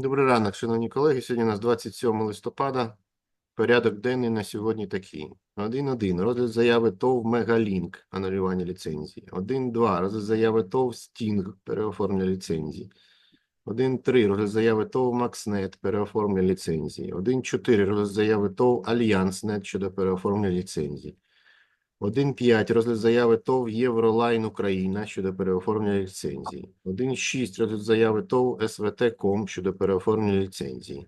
Добрий ранок, шановні колеги. Сьогодні у нас 27 листопада. Порядок денний на сьогодні такий. 1.1. Розгляд заяви ТОВ Мегалінк, анулювання ліцензії. 1.2. Розгляд заяви ТОВ Стінг, переоформлення ліцензії. 1.3. Розгляд заяви ТОВ Макснет, переоформлення ліцензії. 1.4. Розгляд заяви ТОВ Альянснет щодо переоформлення ліцензії. 1.5. Розгляд заяви ТОВ Євролайн Україна щодо переоформлення ліцензії. 1.6. Розгляд заяви ТОВ СВТ.Ком щодо переоформлення ліцензії.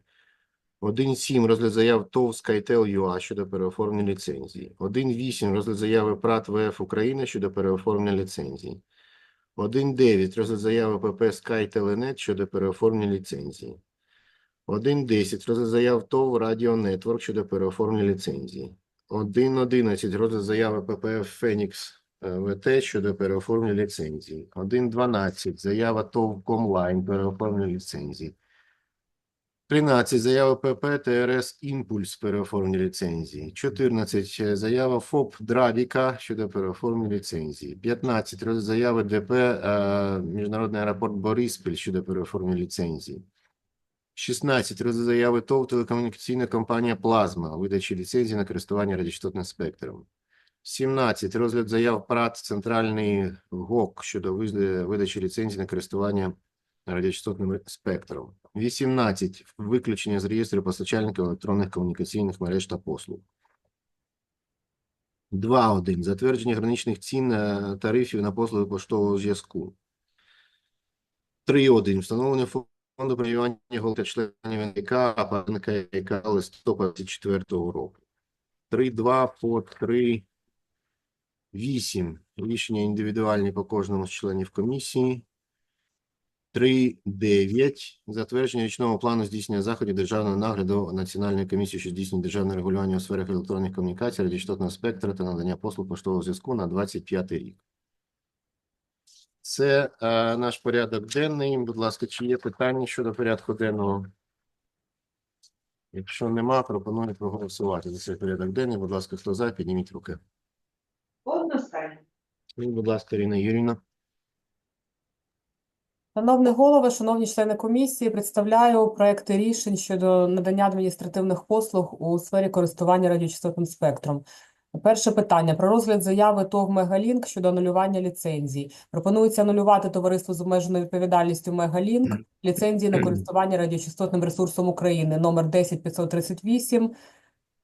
1.7. Розгляд заяв ТОВ SkyTel.ua щодо переоформлення ліцензії. 1.8. Розгляд заяви ПРАТ ВФ Україна щодо переоформлення ліцензії. 1.9. Розгляд заяви ПП SkyTelenet щодо переоформлення ліцензії. 1.10. Розгляд заяв ТОВ Радіо Нетворк щодо переоформлення ліцензії. 1.11. Розгляд заяви ППФ Фенікс е, ВТ щодо переоформлення ліцензії. 1.12. Заява ТОВ Комлайн переоформлення ліцензії. 13. Заява ПП ТРС Імпульс переоформлення ліцензії. 14. е, Заява ФОП Дравіка щодо переоформлення ліцензії. 15. Розгляд заяви ДП е, Міжнародний аеропорт Бориспіль щодо переоформлення ліцензії. 16. Розгляд заяви ТОВ телекомунікаційна компанія Плазма, видачі ліцензії на користування радіочастотним спектром. 17. Розгляд заяв ПРАТ Центральний ГОК щодо видачі ліцензії на користування радіочастотним спектром. 18. Виключення з реєстру постачальників електронних комунікаційних мереж та послуг. 2.1. Затвердження граничних цін тарифів на послуги поштового зв'язку. 3.1. Встановлення фонду преміювання голів та членів НК, апаратника ЯК листопада 2024 року. 3.2 по 3.8. Рішення індивідуальні по кожному з членів комісії. 3.9. Затвердження річного плану здійснення заходів державного нагляду Національної комісії, що здійснює державне регулювання у сферах електронних комунікацій, радіочастотного спектра та надання послуг поштового зв'язку на 25 рік. Це е, наш порядок денний. Будь ласка, чи є питання щодо порядку денного? Якщо нема, пропоную проголосувати за цей порядок денний. Будь ласка, хто за, підніміть руки. Одностайно. І, будь ласка, Ірина Юрівна. Шановний голово, шановні члени комісії, представляю проекти рішень щодо надання адміністративних послуг у сфері користування радіочастотним спектром. Перше питання про розгляд заяви ТОВ Мегалінк щодо анулювання ліцензій. Пропонується анулювати товариство з обмеженою відповідальністю Мегалінк ліцензії на користування радіочастотним ресурсом України номер 10538,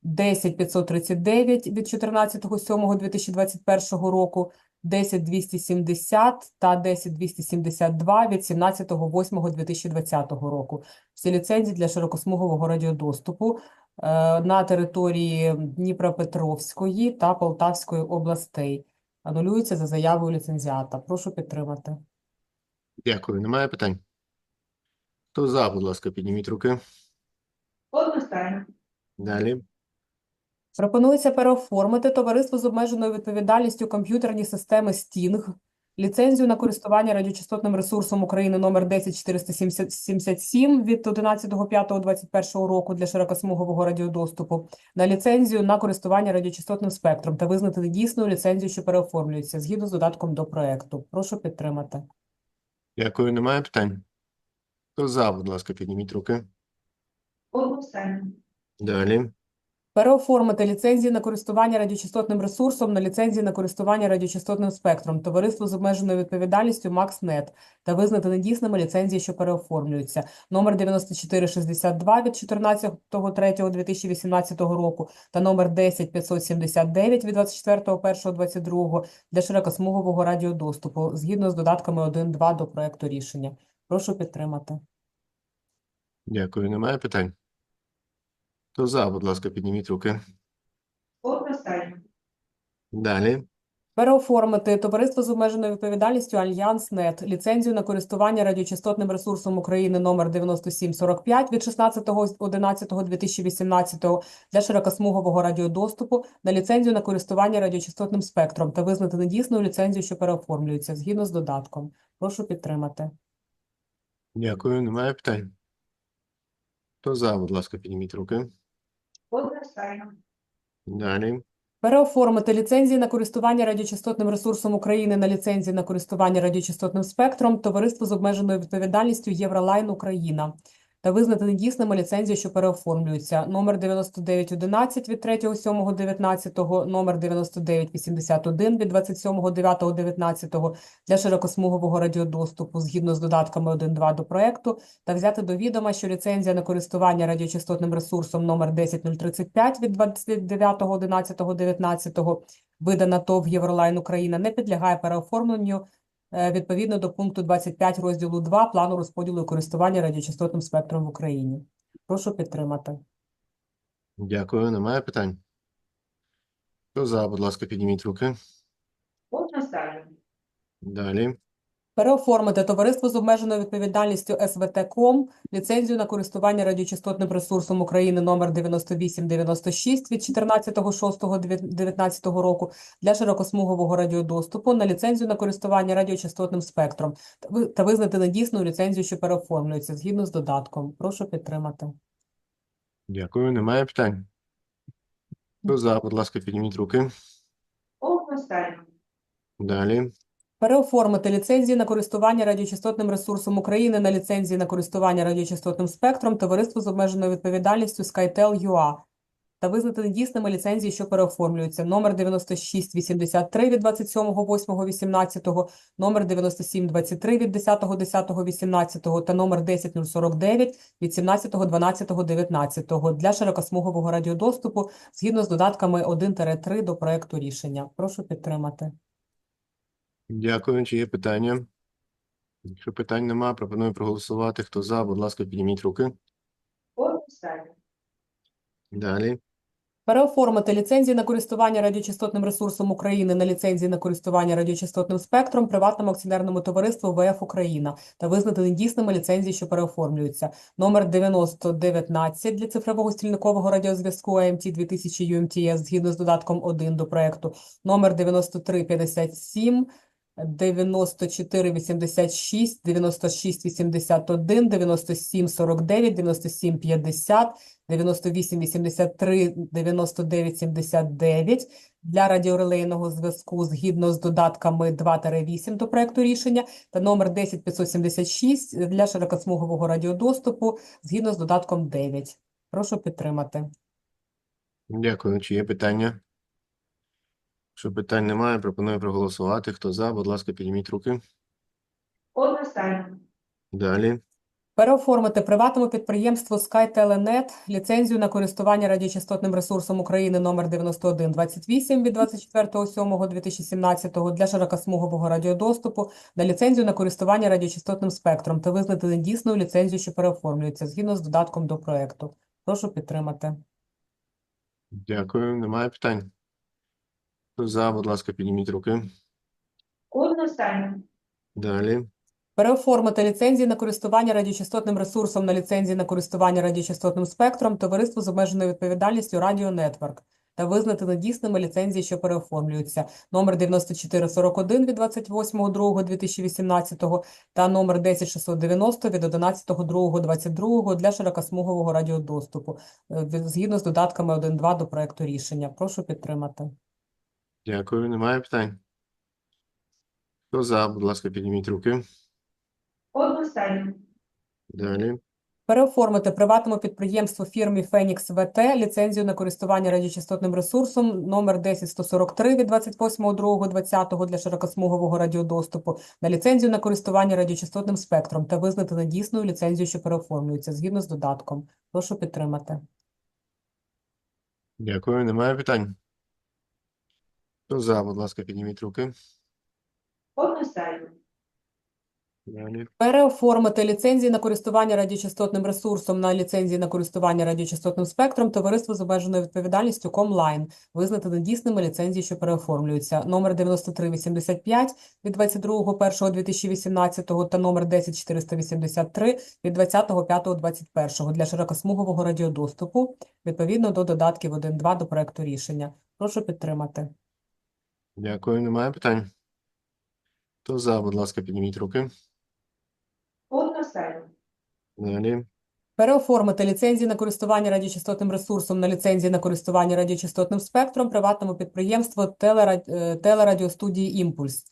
10539 від 14.07.2021 року, 10270 та 10272 від 17.08.2020 року. Всі ліцензії для широкосмугового радіодоступу на території Дніпропетровської та Полтавської областей. Анулюються за заявою ліцензіата. Прошу підтримати. Дякую. Немає питань? Хто за, будь ласка, підніміть руки. Одностайно. Далі. Пропонується переоформити товариство з обмеженою відповідальністю комп'ютерні системи Sting, ліцензію на користування радіочастотним ресурсом України номер 10477 від 11.05.21 року для широкосмугового радіодоступу на ліцензію на користування радіочастотним спектром та визнати недійсною ліцензію, що переоформлюється згідно з додатком до проекту. Прошу підтримати. Дякую. Немає питань? Хто за, будь ласка, підніміть руки. Далі. Переоформити ліцензії на користування радіочастотним ресурсом на ліцензії на користування радіочастотним спектром товариство з обмеженою відповідальністю «Макснет» та визнати недійсними ліцензії, що переоформлюються. Номер 9462 від 14.03.2018 року та номер 10579 від 24.01.22 для широкосмугового радіодоступу згідно з додатками 1-2 до проекту рішення. Прошу підтримати. Дякую. Немає питань? Хто за, будь ласка, підніміть руки. Одностайно. Далі. Переоформити товариство з обмеженою відповідальністю Альянс Нет ліцензію на користування радіочастотним ресурсом України номер 9745 від 16.11.2018 для широкосмугового радіодоступу на ліцензію на користування радіочастотним спектром та визнати недійсною ліцензію, що переоформлюється згідно з додатком. Прошу підтримати. Дякую. Немає питань? Хто за, будь ласка, підніміть руки. Одностайно. Далі. Переоформити ліцензії на користування радіочастотним ресурсом України на ліцензії на користування радіочастотним спектром товариство з обмеженою відповідальністю Євролайн Україна. Та визнати недійсними ліцензії, що переоформлюються. Номер 9911 від 3.7.19, номер 9981 від 27.9.19 для широкосмугового радіодоступу згідно з додатками 1.2 до проекту та взяти до відома, що ліцензія на користування радіочастотним ресурсом номер 10035 від 29.11.19 видана ТОВ Євролайн Україна не підлягає переоформленню відповідно до пункту 25 розділу 2 плану розподілу і користування радіочастотним спектром в Україні. Прошу підтримати. Дякую. Немає питань? Хто за, будь ласка, підніміть руки. Одностайно. Далі. Переоформити товариство з обмеженою відповідальністю СВТ-КОМ ліцензію на користування радіочастотним ресурсом України номер 9896 від 14.06.19 року для широкосмугового радіодоступу на ліцензію на користування радіочастотним спектром та ви- та визнати недійсною ліцензію, що переоформлюється згідно з додатком. Прошу підтримати. Дякую. Немає питань? Хто за, будь ласка, підніміть руки. Одностайно. Далі. Переоформити ліцензії на користування радіочастотним ресурсом України на ліцензії на користування радіочастотним спектром товариству з обмеженою відповідальністю SkyTel UA та визнати недійсними ліцензії, що переоформлюються. Номер 9683 від 27.08.18, номер 9723 від 10.10.18 та номер 10049 від 17.12.19 для широкосмугового радіодоступу згідно з додатками 1-3 до проекту рішення. Прошу підтримати. Дякую. Чи є питання? Якщо питань нема, пропоную проголосувати. Хто за, будь ласка, підніміть руки. Далі. Переоформити ліцензії на користування радіочастотним ресурсом України на ліцензії на користування радіочастотним спектром приватному акціонерному товариству ВФ Україна та визнати недійсними ліцензії, що переоформлюються. Номер 9019 для цифрового стільникового радіозв'язку AMT 2000 UMTS згідно з додатком 1 до проекту. Номер 9357 9486, 9681, 9749, 9750, 9883, 9979 для радіорелейного зв'язку згідно з додатками 2-8 до проекту рішення та номер 10576 для широкосмугового радіодоступу згідно з додатком 9. Прошу підтримати. Дякую. Чи є питання? Якщо питань немає, пропоную проголосувати. Хто за, будь ласка, підніміть руки. Одностайно. Далі. Переоформити приватному підприємству SkyTelenet ліцензію на користування радіочастотним ресурсом України номер 9128 від 24.07.2017 для широкосмугового радіодоступу на ліцензію на користування радіочастотним спектром та визнати недійсною ліцензію, що переоформлюється згідно з додатком до проекту. Прошу підтримати. Дякую. Немає питань? Хто за, будь ласка, підніміть руки. Одностайно. Далі. Переоформити ліцензії на користування радіочастотним ресурсом на ліцензії на користування радіочастотним спектром товариству з обмеженою відповідальністю Network та визнати недійсними ліцензії, що переоформлюються. Номер 9441 від 28.02.2018 та номер 10690 від 11.02.22 для широкосмугового радіодоступу е, згідно з додатками 1.2 до проекту рішення. Прошу підтримати. Дякую. Немає питань? Хто за, будь ласка, підніміть руки. Одностайно. Далі. Переоформити приватному підприємству фірмі Фенікс ВТ ліцензію на користування радіочастотним ресурсом номер 10143 від 28.02.20 для широкосмугового радіодоступу на ліцензію на користування радіочастотним спектром та визнати недійсною ліцензію, що переоформлюється згідно з додатком. Прошу підтримати. Дякую. Немає питань? Хто за, будь ласка, підніміть руки. Одностайно. Далі. Переоформити ліцензії на користування радіочастотним ресурсом на ліцензії на користування радіочастотним спектром товариство з обмеженою відповідальністю Комлайн, визнати недійсними ліцензії, що переоформлюються. Номер 9385 від 22.01.2018 та номер 10483 від 20.05.21 для широкосмугового радіодоступу відповідно до додатків 1.2 до проекту рішення. Прошу підтримати. Дякую. Немає питань? Хто за, будь ласка, підніміть руки. Далі. Переоформити ліцензії на користування радіочастотним ресурсом на ліцензії на користування радіочастотним спектром приватному підприємству телера- е, телерадіостудії «Імпульс»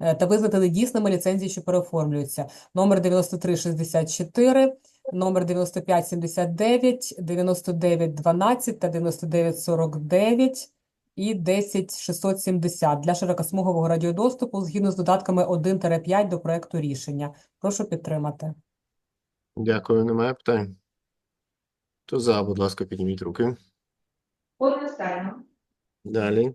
е, та визнати недійсними ліцензії, що переоформлюються. Номер 9364 номер 9579, 9912 та 9949 і 10670 для широкосмугового радіодоступу згідно з додатками 1-5 до проекту рішення. Прошу підтримати. Дякую, немає питань. Хто за, будь ласка, підніміть руки. Одностайно. Далі.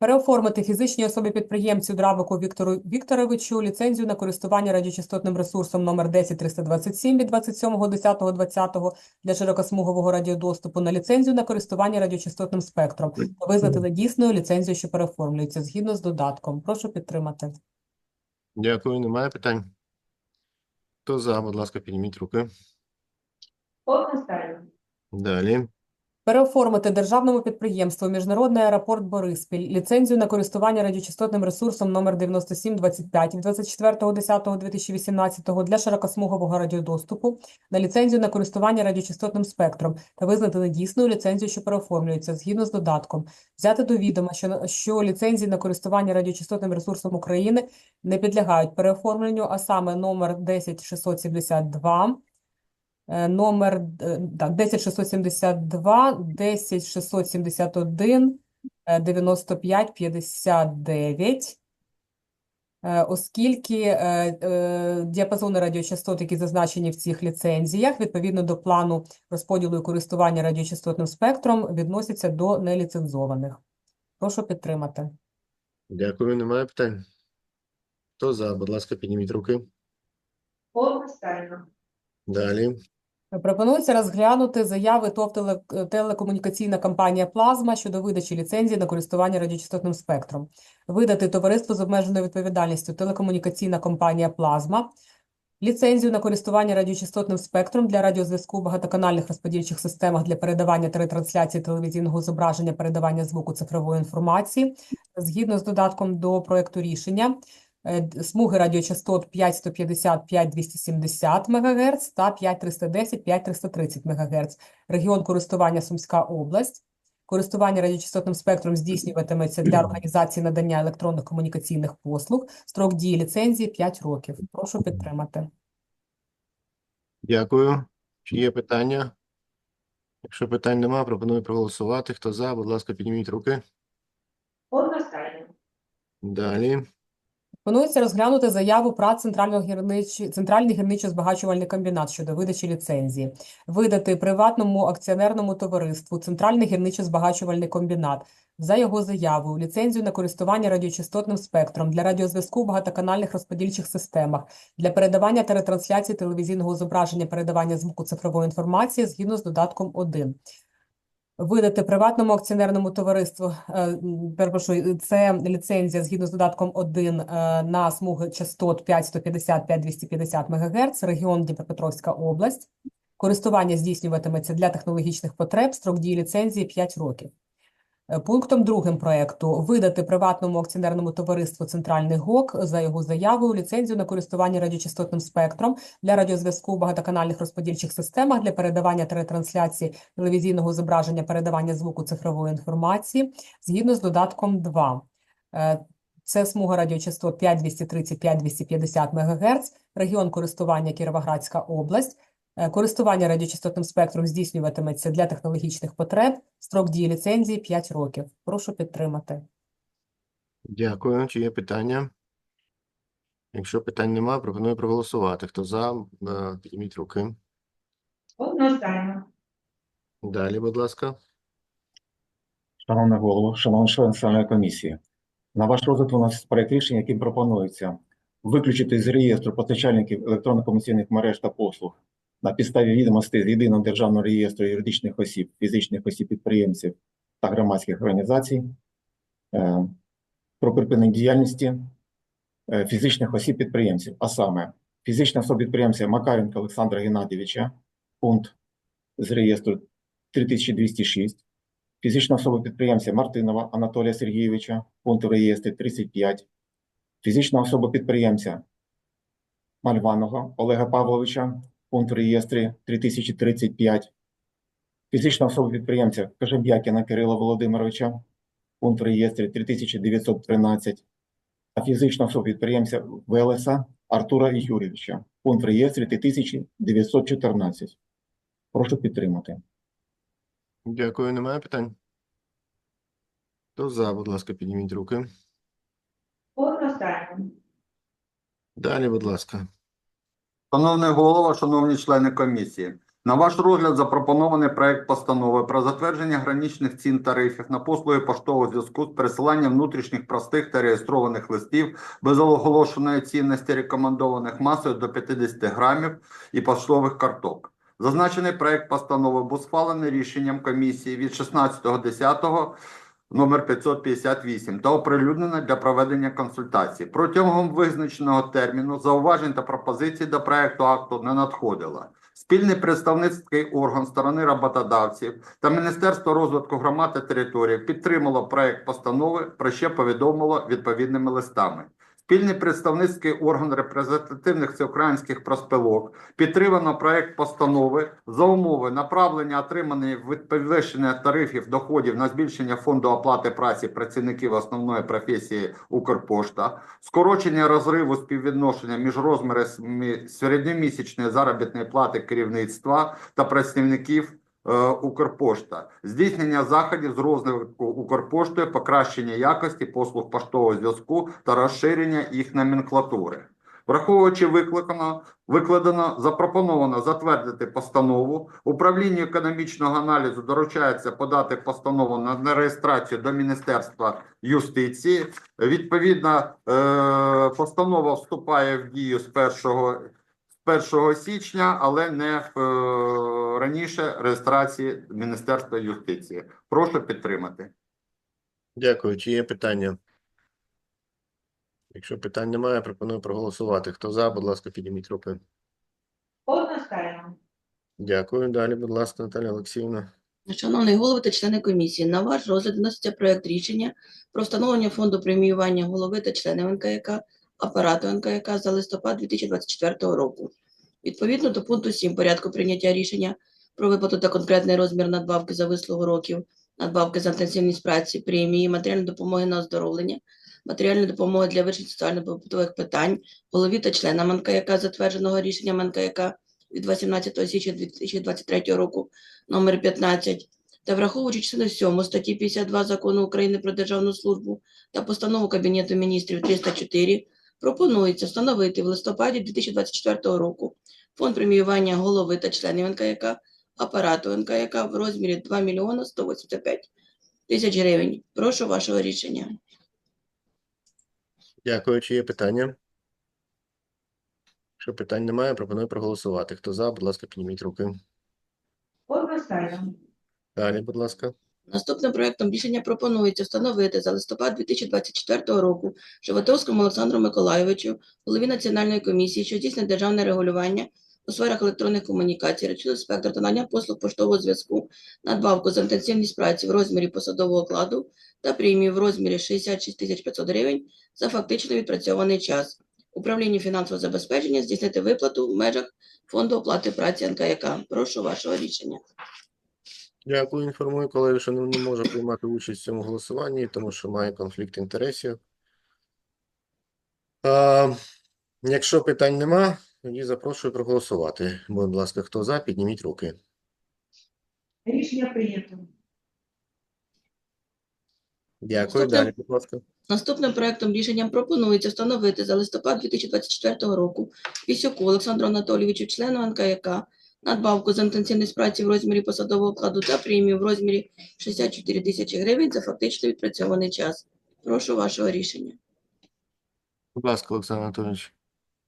Переоформити фізичній особі-підприємцю Дравику Віктору Вікторовичу ліцензію на користування радіочастотним ресурсом номер 10327 від 27.10.20 для широкосмугового радіодоступу на ліцензію на користування радіочастотним спектром та визнати недійсною ліцензію, що переоформлюється згідно з додатком. Прошу підтримати. Дякую, немає питань. Хто за, будь ласка, підніміть руки. Одностайно. Далі. Переоформити державному підприємству Міжнародний аеропорт Бориспіль ліцензію на користування радіочастотним ресурсом номер 9725 від 24.10.2018 для широкосмугового радіодоступу на ліцензію на користування радіочастотним спектром та визнати недійсною ліцензію, що переоформлюється згідно з додатком. Взяти до відома, що, що ліцензії на користування радіочастотним ресурсом України не підлягають переоформленню, а саме номер 10672 Е, Номер е, так, 10672, 10671, е, 9559. Е, Оскільки е, е, діапазони радіочастот, які зазначені в цих ліцензіях, відповідно до плану розподілу і користування радіочастотним спектром, відносяться до неліцензованих. Прошу підтримати. Дякую, немає питань. Хто за, будь ласка, підніміть руки. Одностайно. Далі. Пропонується розглянути заяви ТОВ «Теле- телекомунікаційна компанія «Плазма» щодо видачі ліцензії на користування радіочастотним спектром. Видати товариству з обмеженою відповідальністю телекомунікаційна компанія «Плазма» ліцензію на користування радіочастотним спектром для радіозв'язку в багатоканальних розподільчих системах для передавання та ретрансляції телевізійного зображення, передавання звуку цифрової інформації згідно з додатком до проекту рішення смуги радіочастот 5150 5270 МГц та 5310 5330 МГц. Регіон користування Сумська область. Користування радіочастотним спектром здійснюватиметься для організації надання електронних комунікаційних послуг. Строк дії ліцензії 5 років. Прошу підтримати. Дякую. Чи є питання? Якщо питань немає, пропоную проголосувати. Хто за, будь ласка, підніміть руки. Одностайно. Далі. Планується розглянути заяву ПРАТ Центрального гірничі... Центральний гірничо-збагачувальний комбінат щодо видачі ліцензії. Видати приватному акціонерному товариству Центральний гірничо-збагачувальний комбінат за його заявою ліцензію на користування радіочастотним спектром для радіозв'язку в багатоканальних розподільчих системах, для передавання та ретрансляції телевізійного зображення, передавання звуку цифрової інформації згідно з додатком 1. Видати приватному акціонерному товариству, е, перепрошую, це ліцензія згідно з додатком 1 е, на смуги частот 5150 5250 МГц, регіон Дніпропетровська область. Користування здійснюватиметься для технологічних потреб, строк дії ліцензії 5 років. Е, Пунктом другим проекту видати приватному акціонерному товариству Центральний ГОК за його заявою ліцензію на користування радіочастотним спектром для радіозв'язку в багатоканальних розподільчих системах для передавання та ретрансляції телевізійного зображення, передавання звуку цифрової інформації згідно з додатком 2. Е, Це смуга радіочастот 5230-5250 МГц, регіон користування Кіровоградська область. Е, Користування радіочастотним спектром здійснюватиметься для технологічних потреб. Строк дії ліцензії 5 років. Прошу підтримати. Дякую. Чи є питання? Якщо питань немає, пропоную проголосувати. Хто за, е, підніміть руки. Одностайно. Далі, будь ласка. Шановний голово, шановні члени Національної комісії, на ваш розгляд виноситься проект рішення, яким пропонується виключити з реєстру постачальників електронно-комунікаційних мереж та послуг на підставі відомостей з єдиного державного реєстру юридичних осіб, фізичних осіб підприємців та громадських організацій е, про припинення діяльності е, фізичних осіб підприємців, а саме фізична особа підприємця Макаренка Олександра Геннадійовича, пункт з реєстру 3206, Фізична особа підприємця Мартинова Анатолія Сергійовича, пункт в реєстрі 35. Фізична особа підприємця Мальваного Олега Павловича, пункт в реєстрі 3035. Фізична особа підприємця Кажеб'якіна Кирила Володимировича, пункт в реєстрі 3913. та фізичного особи підприємця Велеса Артура Юрійовича. Пункт в реєстрі 3914. Прошу підтримати. Дякую. Немає питань? Хто за, будь ласка, підніміть руки. Одностайно. Далі, будь ласка. Шановний голова, шановні члени комісії, на ваш розгляд запропонований проект постанови про затвердження граничних цін тарифів на послуги поштового зв'язку з пересиланням внутрішніх простих та реєстрованих листів без оголошеної цінності рекомендованих масою до 50 грамів і поштових карток. Зазначений проект постанови був схвалений рішенням комісії від 16.10 номер 558 та оприлюднена для проведення консультацій. Протягом визначеного терміну зауважень та пропозицій до проекту акту не надходило. Спільний представницький орган сторони роботодавців та Міністерство розвитку громад та територій підтримало проект постанови, про що повідомило відповідними листами. Спільний представницький орган репрезентативних всеукраїнських проспілок підтримано проект постанови за умови направлення отриманої від тарифів доходів на збільшення фонду оплати праці працівників основної професії Укрпошта, скорочення розриву співвідношення між розмірами середньомісячної заробітної плати керівництва та працівників Укрпошта, здійснення заходів з розвитку Укрпоштою, покращення якості послуг поштового зв'язку та розширення їх номенклатури. Враховуючи викликано, викладено, запропоновано затвердити постанову. Управлінню економічного аналізу доручається подати постанову на, реєстрацію до Міністерства юстиції. Відповідно, е, постанова вступає в дію з 1, з 1 січня, але не е, раніше реєстрації Міністерства юстиції. Прошу підтримати. Дякую. Чи є питання? Якщо питань немає, пропоную проголосувати. Хто за, будь ласка, підніміть руки. Одностайно. Дякую. Далі, будь ласка, Наталя Олексіївна. Шановний голово та члени комісії, на ваш розгляд вноситься проект рішення про встановлення фонду преміювання голови та членів НКЯК, апарату НКЯК за листопад 2024 року. Відповідно до пункту 7 порядку прийняття рішення про виплату та конкретний розмір надбавки за вислугу років, надбавки за інтенсивність праці, премії, матеріальної допомоги на оздоровлення, матеріальної допомоги для вирішення соціально-побутових питань, голові та членам НКЯК, затвердженого рішенням НКЯК від 18 січня 2023 року номер 15 та враховуючи частину 7 статті 52 Закону України про державну службу та постанову Кабінету міністрів 304, пропонується встановити в листопаді 2024 року фонд преміювання голови та членів НКЯК, апарату НКЯК в розмірі 2 мільйона 185 тисяч гривень. Прошу вашого рішення. Дякую. Чи є питання? Якщо питань немає, пропоную проголосувати. Хто за, будь ласка, підніміть руки. Далі, будь ласка. Наступним проектом рішення пропонується встановити за листопад 2024 року Животовському Олександру Миколайовичу, голові Національної комісії, що здійснює державне регулювання у сферах електронних комунікацій, речовий спектр та надання послуг поштового зв'язку, надбавку за інтенсивність праці в розмірі посадового окладу та премію в розмірі 66 тисяч 500 гривень за фактично відпрацьований час. Управління фінансового забезпечення здійснити виплату в межах фонду оплати праці НКЯК. Прошу вашого рішення. Дякую. Інформую колеги, що не не можу приймати участь в цьому голосуванні, тому що має конфлікт інтересів. А, якщо питань нема, тоді запрошую проголосувати. Будь ласка, хто за, підніміть руки. Рішення прийнято. Дякую. Наступне- Далі, будь ласка. Наступним проектом рішенням пропонується встановити за листопад 2024 року Вісюку Олександру Анатолійовичу, члену НКЯК, надбавку за інтенсивність праці в розмірі посадового окладу та премію в розмірі 64 тисячі гривень за фактично відпрацьований час. Прошу вашого рішення. Будь ласка, Олександр Анатолійович.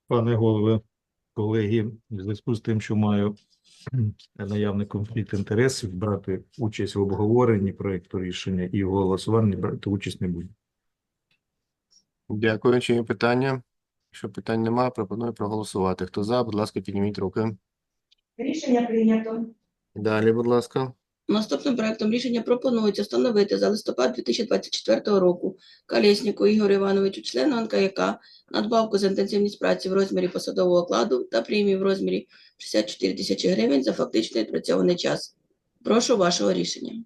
Пане голове, колеги, в зв'язку з тим, що маю наявний конфлікт інтересів, брати участь в обговоренні проекту рішення і в голосуванні брати участь не буду. Дякую. Чи є питання? Якщо питань немає, пропоную проголосувати. Хто за, будь ласка, підніміть руки. Рішення прийнято. Далі, будь ласка. Наступним проектом рішення пропонується встановити за листопад 2024 року Колєсніку Ігорю Івановичу, члену НКЯК, надбавку за інтенсивність праці в розмірі посадового окладу та премію в розмірі 64 тисячі гривень за фактично відпрацьований час. Прошу вашого рішення.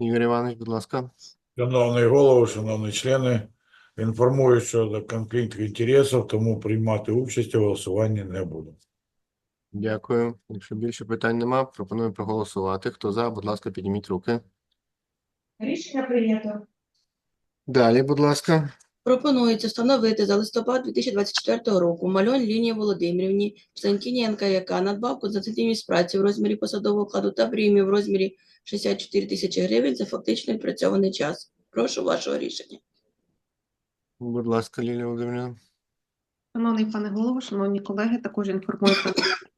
Ігор Іванович, будь ласка. Шановний голово, шановні члени, Інформую щодо конфлікту інтересів, тому приймати участь у голосуванні не буду. Дякую. Якщо більше питань нема, пропоную проголосувати. Хто за, будь ласка, підніміть руки. Рішення прийнято. Далі, будь ласка. Пропонується встановити за листопад 2024 року Мальон Лінії Володимирівні, членкині НКЯК, надбавку за цінність праці в розмірі посадового окладу та премію в розмірі 64 тисячі гривень за фактично відпрацьований час. Прошу вашого рішення. Будь ласка, Лілія Володимирівна. Шановний пане голово, шановні колеги, також інформую про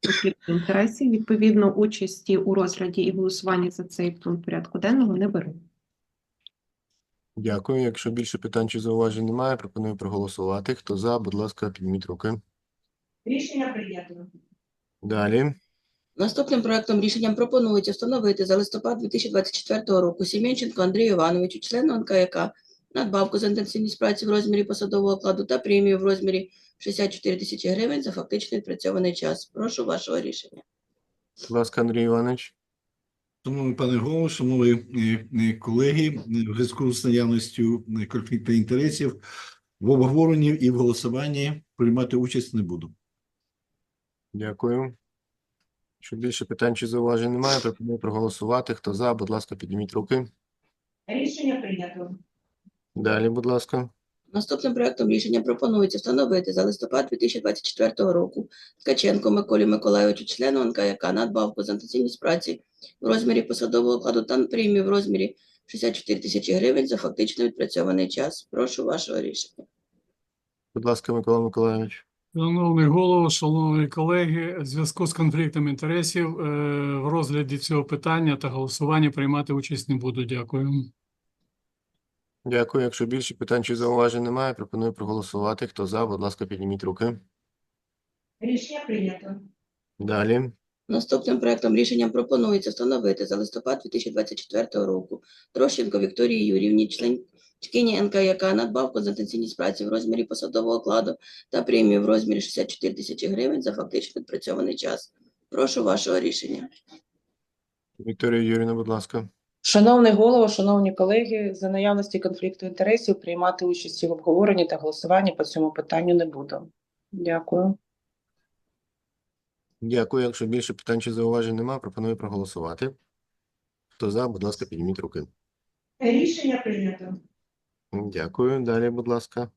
конфлікт інтересів. Відповідно, участі у розгляді і голосуванні за цей пункт порядку денного не беру. Дякую. Якщо більше питань чи зауважень немає, пропоную проголосувати. Хто за, будь ласка, підніміть руки. Рішення прийнято. Далі. Наступним проектом рішенням пропонується встановити за листопад 2024 року Сім'янченко Андрію Івановичу, члену НКЯК, надбавку за інтенсивність праці в розмірі посадового окладу та премію в розмірі 64 тисячі гривень за фактично відпрацьований час. Прошу вашого рішення. Будь ласка, Андрій Іванович. Шановний пане голово, шановні е, е, колеги, в зв'язку з наявністю е, конфлікту інтересів в обговоренні і в голосуванні приймати участь не буду. Дякую. Якщо більше питань чи зауважень немає, пропоную проголосувати. Хто за, будь ласка, підніміть руки. Рішення прийнято. Далі, будь ласка. Наступним проектом рішення пропонується встановити за листопад 2024 року Ткаченко Миколі Миколайовичу, члену НКЯК, надбавку за інтенсивність праці в розмірі посадового окладу та премію в розмірі 64 тисячі гривень за фактично відпрацьований час. Прошу вашого рішення. Будь ласка, Микола Миколайович. Шановний голово, шановні колеги, в зв'язку з конфліктом інтересів е, в розгляді цього питання та голосуванні приймати участь не буду. Дякую. Дякую. Якщо більше питань чи зауважень немає, пропоную проголосувати. Хто за, будь ласка, підніміть руки. Рішення прийнято. Далі. Наступним проектом рішенням пропонується встановити за листопад 2024 року Трощенко Вікторії Юрівні, членкині НКЯК, надбавку за інтенсивність праці в розмірі посадового окладу та премію в розмірі 64 тисячі гривень за фактично відпрацьований час. Прошу вашого рішення. Вікторія Юрійовна, будь ласка. Шановний голово, шановні колеги, за наявності конфлікту інтересів приймати участь в обговоренні та голосуванні по цьому питанню не буду. Дякую. Дякую. Якщо більше питань чи зауважень немає, пропоную проголосувати. Хто за, будь ласка, підніміть руки. Рішення прийнято. Дякую. Далі, будь ласка.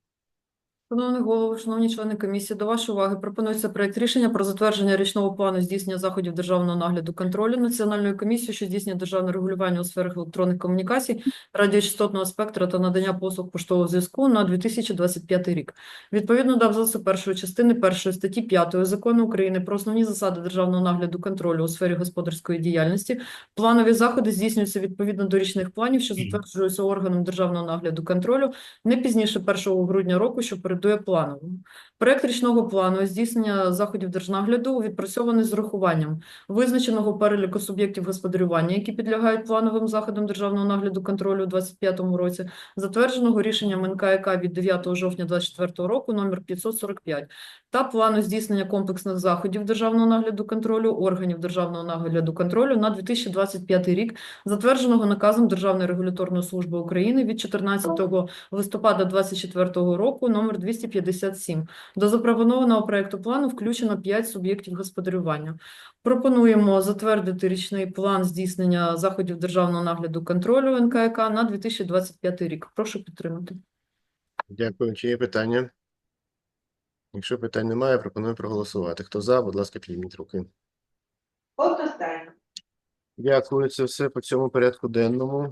Шановний голово, шановні члени комісії, до вашої уваги пропонується проект рішення про затвердження річного плану здійснення заходів державного нагляду контролю Національною комісією, що здійснює державне регулювання у сферах електронних комунікацій, радіочастотного спектра та надання послуг поштового зв'язку на 2025 рік. Відповідно до абзацу першої частини першої статті 5 Закону України про основні засади державного нагляду контролю у сфері господарської діяльності, планові заходи здійснюються відповідно до річних планів, що затверджуються органом державного нагляду контролю не пізніше 1 грудня року, що передує плановому. Проект річного плану здійснення заходів держнагляду відпрацьований з урахуванням визначеного переліку суб'єктів господарювання, які підлягають плановим заходам державного нагляду контролю у 2025 році, затвердженого рішенням НКК від 9 жовтня 2024 року номер 545 та плану здійснення комплексних заходів державного нагляду контролю органів державного нагляду контролю на 2025 рік, затвердженого наказом Державної регуляторної служби України від 14 листопада 2024 року номер 257. До запропонованого проекту плану включено 5 суб'єктів господарювання. Пропонуємо затвердити річний план здійснення заходів державного нагляду контролю НКК на 2025 рік. Прошу підтримати. Дякую. Чи є питання? Якщо питань немає, пропоную проголосувати. Хто за, будь ласка, підніміть руки. Одностайно. Дякую. Це все по цьому порядку денному.